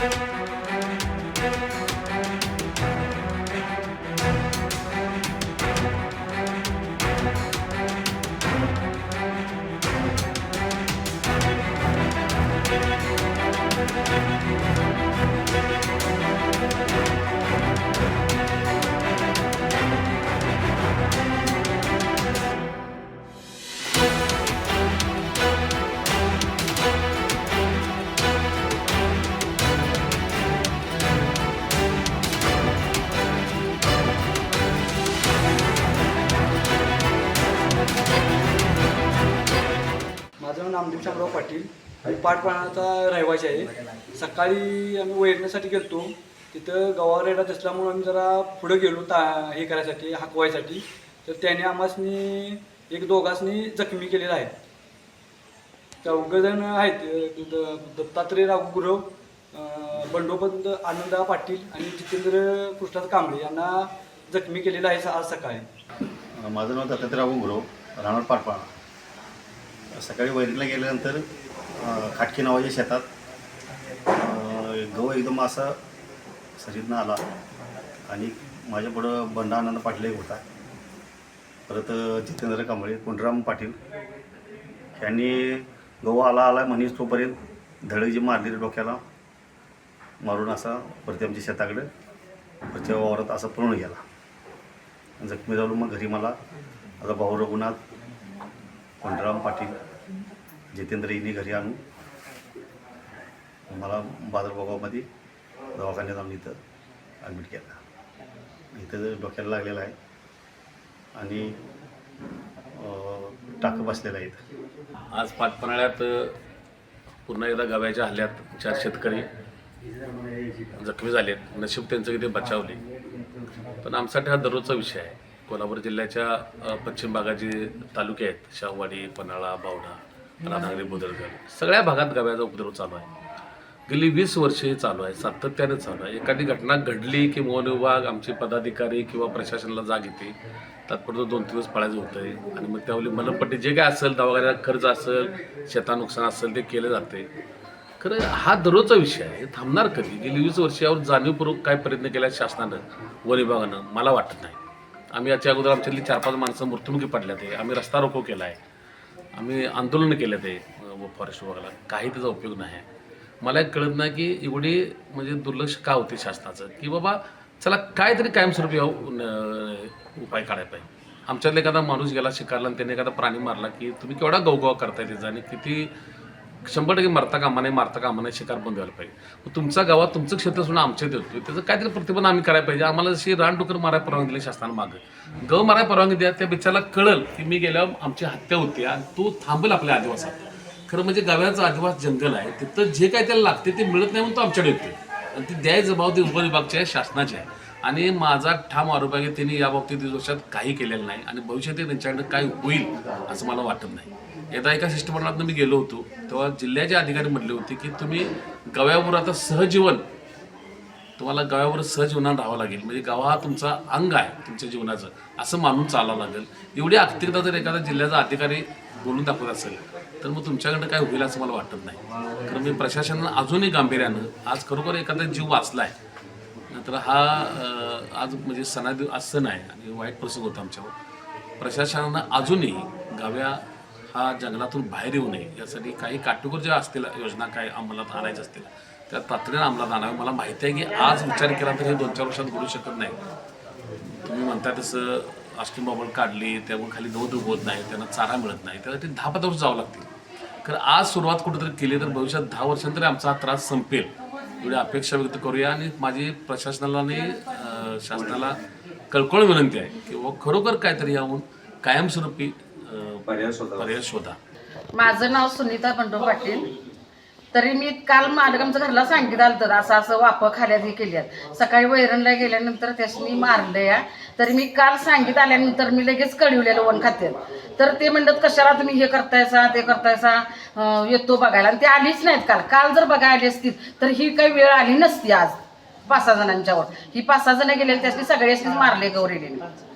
माझं नामदेव शामराव पाटील मी पाटपाण्याचा रहिवासी आहे. सकाळी आम्ही वैरण्यासाठी गेलतो. तिथं गवार रेडा म्हणून आम्ही जरा पुढं गेलो ता हे करायसाठी हाकवायसाठी. तर त्याने आम्हासनी एक दोघांसनी जखमी केलेला आहे. चौघजण आहेत. द- दत्तात्रय राघू गुरव अं, बंडोपंत आनंदा पाटील आणि जितेंद्र कृष्णात कांबळे यांना जखमी केलेलं आहे आज सकाळी. माझं नाव दत्तात्रय गुरव राहणार पाटपाणा सकाळी वैरीला गेल्यानंतर खाटकी नावाच्या शेतात गहू एकदम असा सरीतनं आला. आणि माझ्या पुढं बंडा आनंद पाटील एक होता. परत जितेंद्र कांबळे कुंडराम पाटील. यांनी गहू आला आला म्हणीस तोपर्यंत धडक जी मारली डोक्याला मारून असा परत आमच्या शेताकडे परच्या वावरात असा पळून गेला. जखमी झालो मग घरी मला. आता भाऊ रघुनाथ कुंडराम पाटील जितेंद्र यांनी घरी आणून मला बाजारबागामध्ये दवाखान्यात आणून इथं ॲडमिट केला. इथं डोक्याला लागलेला आहे आणि टाकं बसलेलं आहे इथं. आज पाटपन्हाळ्यात पुन्हा एकदा गव्याच्या हल्ल्यात चार शेतकरी जखमी झाले नशीब त्यांचं किती बचावले. पण आमच्यासाठी हा दररोजचा विषय आहे. कोल्हापूर जिल्ह्याच्या पश्चिम भागात जे तालुके आहेत. शाहवाडी पन्हाळा बावडा. राधानगरी बुदरगड सगळ्या भागात गव्याचा उपद्रव चालू आहे. गेली वीस वर्षे हे चालू आहे सातत्याने चालू आहे. एखादी घटना घडली की मोहन विभाग आमचे पदाधिकारी किंवा प्रशासनाला जाग येते. तात्पुरतं दोन तीन दिवस पळायचं आहे आणि मग त्यावेळी मनपट्टी जे काय असेल दवाखान्यात खर्च असेल शेता नुकसान असेल ते केलं जाते. खरं हा दररोजचा विषय आहे. हे थांबणार कधी? गेली वीस वर्ष यावर जाणीवपूर्वक काय प्रयत्न केला शासनानं वन विभागानं? मला वाटत नाही. आम्ही याच्या अगोदर आमच्यातली चार पाच माणसं मृत्युमुखी पडल्या ते आम्ही रस्ता रोको केला आहे आम्ही आंदोलन केलं ते फॉरेस्ट विभागाला काही त्याचा उपयोग नाही. आहे मला एक कळत नाही की एवढी म्हणजे दुर्लक्ष का होते शासनाचं? की बाबा चला काहीतरी कायमस्वरूपी हो, उपाय काढायला पाहिजे. आमच्यातला एखादा माणूस गेला शिकारला आणि त्याने एखादा प्राणी मारला की तुम्ही केवढा गवगवा करताय त्याचा आणि किती शंभर टक्के मरता कामा नाही मारता कामा नाही शिकार बंद व्हायला पाहिजे. मग गावात तुमचं क्षेत्र सोडून आमच्यात देतो त्याचं काहीतरी प्रतिबंध आम्ही करायला पाहिजे. आम्हाला जशी रानडुकर मारायला परवानगी दिली शासनानं मागं. गव मारायला परवानगी द्या त्या बिचाराला कळल की मी गेल्यावर आमची हत्या होती आणि तो थांबेल आपल्या आदिवासात. खरं म्हणजे गाव्याचं आदिवास जंगल आहे. तिथं जे काय त्याला लागते ते मिळत नाही म्हणून तो आमच्याकडे येतो आणि ती द्याय जबाबदारी उपविभागची आहे शासनाची आहे. आणि माझा ठाम आरोप आहे की त्यांनी या बाबतीत वर्षात काही केलेलं नाही. आणि भविष्यात त्यांच्याकडे काय होईल असं मला वाटत नाही. एकदा एका शिष्टमंडळातनं मी गेलो होतो तेव्हा जिल्ह्याचे अधिकारी म्हणले होते की तुम्ही गव्यावर आता सहजीवन तुम्हाला गावावर सहजीवनात राहावं लागेल. म्हणजे गाव हा तुमचा अंग आहे तुमच्या जीवनाचं. असं मानून चालावं लागेल. एवढी आर्थिकता जर एखादा जिल्ह्याचा अधिकारी बोलून दाखवत असेल तर मग तुमच्याकडे काय होईल असं मला वाटत नाही. कारण मी प्रशासनानं अजूनही गांभीर्यानं आज खरोखर एखादा जीव वाचला आहे नंतर हा आज म्हणजे सणादिव आज सण आहे आणि वाईट प्रसंग होता आमच्यावर. प्रशासनानं अजूनही गाव्या हा जंगलातून बाहेर येऊ नये. यासाठी काही काटेकोर ज्या असतील योजना काय अंमलात आणायच्या असतील त्या तातडीनं अंमलात आणाव्या. मला माहिती आहे की आज विचार केला तर हे दोन चार वर्षात घडू शकत नाही. तुम्ही म्हणता तसं अष्टी बाबळ काढली त्यामुळे खाली नऊ उगवत नाही त्यांना चारा मिळत नाही. त्यासाठी दहा पंधरा वर्ष जावं लागतील. कारण आज सुरुवात कुठेतरी केली तर भविष्यात दहा वर्षांतरी आमचा हा त्रास संपेल. एवढी अपेक्षा व्यक्त करूया आणि माझी प्रशासनाला आणि शासनाला कळकळ विनंती आहे की व खरोखर काहीतरी याहून कायमस्वरूपी पर्याय शोधा. माझं नाव सुनीता बंडो पाटील. तरी मी काल मालकांच्या घरला सांगितलं तर असं असं वाप खाल्यात हे केल्यात. सकाळी वैरणला गेल्यानंतर त्यासनी मारलं या तरी मी काल सांगित आल्यानंतर मी लगेच कळवलेलं वन खात्यात. तर ते म्हणतात कशाला तुम्ही हे करतायसा ते करतायसा? अं, येतो बघायला. आणि ते आलीच नाहीत काल. काल जर बघायला आली असतील तर ही काही वेळ आली नसती आज पाच सहा जणांच्यावर. ही पाच सहा जण गेलेली त्यासनी सगळ्यासनीच मारले गौरीने.